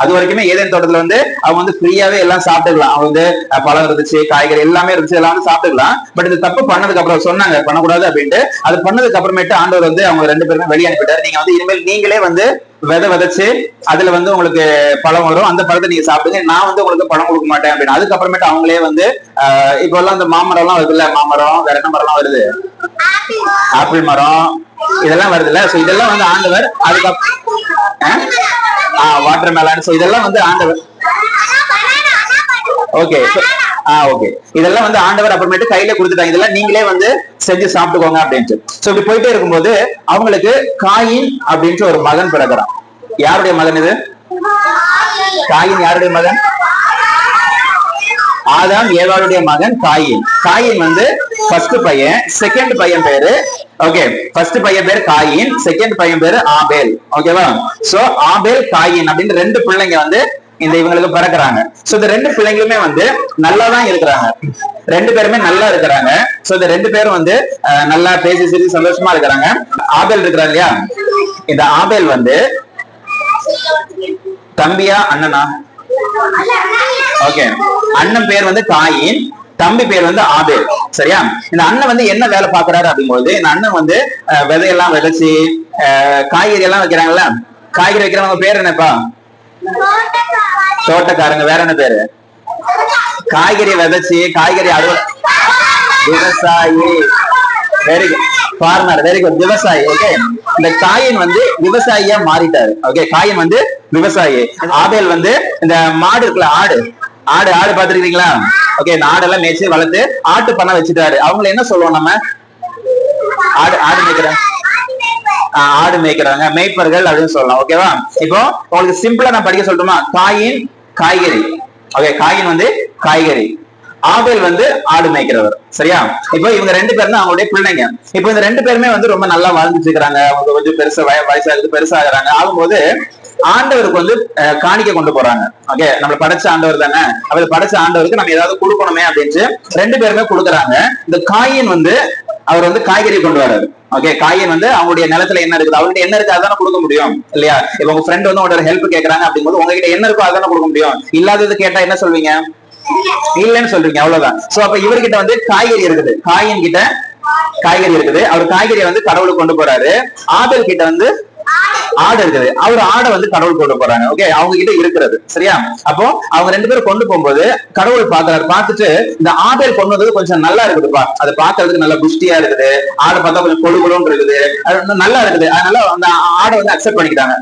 அது வரைக்குமே ஏதேன் தோட்டத்துல வந்து அவங்க வந்து ஃப்ரீயாவே எல்லாம் சாப்பிட்டுக்கலாம். அவங்க வந்து பழம் இருந்துச்சு காய்கறி எல்லாமே இருந்துச்சு எல்லாம் வந்து சாப்பிட்டுக்கலாம். பட் இந்த தப்பு பண்ணதுக்கு அப்புறம் சொன்னாங்க பண்ணக்கூடாது அப்படின்ட்டு. அது பண்ணதுக்கு அப்புறமேட்டு ஆண்டவர் வந்து அவங்க ரெண்டு பேருமே வெளியே அனுப்பிட்டாரு. நீங்க வந்து இனிமேல் நீங்களே வந்து விதை விதைச்சு அதுல வந்து உங்களுக்கு பழம் வரும். அந்த பழத்தை நீங்க சாப்பிடுங்க. நான் வந்து உங்களுக்கு பழம் கொடுக்க மாட்டேன் அப்படின்னு. அதுக்கப்புறமேட்டு அவங்களே வந்து இப்போ எல்லாம் இந்த மாமரம் எல்லாம் வருதுல்ல? மாமரம் வேற என்ன மரம்லாம் வருது? ஆப்பிள் மரம். இதெல்லாம் வருதுல்ல? சோ இதெல்லாம் வந்து ஆண்டவர் அதுக்கப்புறம் வாட்டர் மேலான் சோ இதெல்லாம் வந்து ஆண்டவர் ஓகே ஆ ஓகே இதெல்லாம் வந்து ஆண்டவர் அப்புறமேட்டு கையில கொடுத்துட்டாங்க. இதெல்லாம் நீங்களே வந்து செஞ்சு சாப்பிட்டுக்கோங்க அப்படின்ட்டு. சோ இப்படி போயிட்டே இருக்கும்போது அவங்களுக்கு காயின் அப்படின்ட்டு ஒரு மகன் பிறகுறான் யாருடைய மகன் இது? காயின் யாருடைய மகன்? ஆதாம் ஏவாளுடைய மகன் காயின். காயின் வந்து ஃபர்ஸ்ட் பையன் செகண்ட் பையன் பேரு. ஓகே ஃபர்ஸ்ட் பையன் பேரு காயின் செகண்ட் பையன் பேரு ஆபேல். ஓகேவா சோ ஆபேல் காயின் அப்படின்னு ரெண்டு பிள்ளைங்க வந்து இந்த இவங்களுக்கு பிறக்குறாங்க. சோ இந்த ரெண்டு பிள்ளைங்களுமே வந்து நல்லா தான் இருக்கிறாங்க. ரெண்டு பேருமே நல்லா இருக்கிறாங்க. சோ இந்த ரெண்டு பேரும் வந்து நல்லா பேசி சிரிச்சு சந்தோஷமா இருக்கிறாங்க. ஆபேல் இருக்கிறார் இல்லையா? இந்த ஆபேல் வந்து தம்பியா அண்ணனா? ஓகே அண்ணன் பேர் வந்து காயின் தம்பி பேர் வந்து ஆபேல் சரியா? இந்த அண்ணன் வந்து என்ன வேலை பாக்குறாரு அப்படிங்கும்போது இந்த அண்ணன் வந்து விதையெல்லாம் விதைச்சு காய்கறி எல்லாம் வைக்கிறாங்கல்ல? காய்கறி வைக்கிறவங்க பேர் என்னப்பா? தோட்டக்காரங்க. வேற என்ன பேரு? காய்கறி விதைச்சு காய்கறி அறுவடை விவசாயி. Very good farmer very good விவசாயி. ஓகே இந்த காயின் வந்து விவசாயியா மாறிட்டாரு. ஓகே காயின் வந்து விவசாயி. ஆபேல் வந்து இந்த மாடு இருக்குல்ல ஆடு. ஆடு ஆடு பாத்துருக்கீங்களா ஓகே இந்த ஆடெல்லாம் மேய்ச்சி வளர்த்து ஆட்டு பண்ண வச்சுட்டாரு. அவங்கள என்ன சொல்லுவோம் நம்ம? ஆடு ஆடு மேய்க்கிறாங்க ஆடு மேய்க்கிறாங்க மேய்ப்பர்கள் அப்படின்னு சொல்லலாம். ஓகேவா இப்போ உங்களுக்கு சிம்பிளா நான் படிக்க சொல்லட்டுமா? காயின் காய்கறி. ஓகே காயின் வந்து காய்கறி. ஆபேல் வந்து ஆடு மேய்க்கிறவர். சரியா? இப்போ இவங்க ரெண்டு பேரும் தான் அவங்களுடைய பிள்ளைங்க. இப்போ இந்த ரெண்டு பேருமே வந்து ரொம்ப நல்லா வாழ்ந்துட்டு இருக்காங்க அவங்க கொஞ்சம் பெருசா வய வயசாகுது பெருசாகிறாங்க. ஆகும்போது ஆண்டவருக்கு வந்து காணிக்க கொண்டு போறாங்க. ஓகே நம்ம படைச்ச ஆண்டவர் தானே? அவர் படைச்ச ஆண்டவருக்கு நம்ம ஏதாவது கொடுக்கணுமே அப்படின்ட்டு ரெண்டு பேருமே கொடுக்குறாங்க. இந்த காயின் வந்து அவர் வந்து காய்கறி கொண்டு வராரு ஓகே காயின் வந்து அவங்களுடைய நிலத்துல என்ன இருக்குது? அவங்ககிட்ட என்ன இருக்கு? அதான கொடுக்க முடியும். இல்லையா? இப்ப உங்க ஃப்ரெண்ட் வந்து உங்களோட ஹெல்ப் கேக்குறாங்க அப்படிங்கும்போது உங்ககிட்ட என்ன இருக்கோ அதான கொடுக்க முடியும். இல்லாதது கேட்டா என்ன சொல்வீங்க? இல்லைன்னு சொல்றீங்க. அவ்வளவுதான். சோ அப்ப இவர்கிட்ட வந்து காய்கறி இருக்குது. காயின் கிட்ட காய்கறி இருக்குது. அவர் காய்கறியை வந்து கடவுளுக்கு கொண்டு போறாரு. ஆபேல் கிட்ட வந்து ஆடு இருக்குது. அவர் ஆடை வந்து கடவுள் கொண்டு போறாங்க. ஓகே அவங்க கிட்ட இருக்கிறது. சரியா? அப்போ அவங்க ரெண்டு பேரும் கொண்டு போகும்போது கடவுள் பாக்குறாரு பார்த்துட்டு இந்த ஆடை கொண்டு வந்தது கொஞ்சம் நல்லா இருக்குதுப்பா. அதை பாக்குறதுக்கு நல்லா புஷ்டியா இருக்குது. ஆடை பார்த்தா கொஞ்சம் கொழு கொழுன்னு இருக்குது. அது நல்லா இருக்குது. அதனால அந்த ஆடை வந்து அக்செப்ட் பண்ணிக்கிட்டாங்க.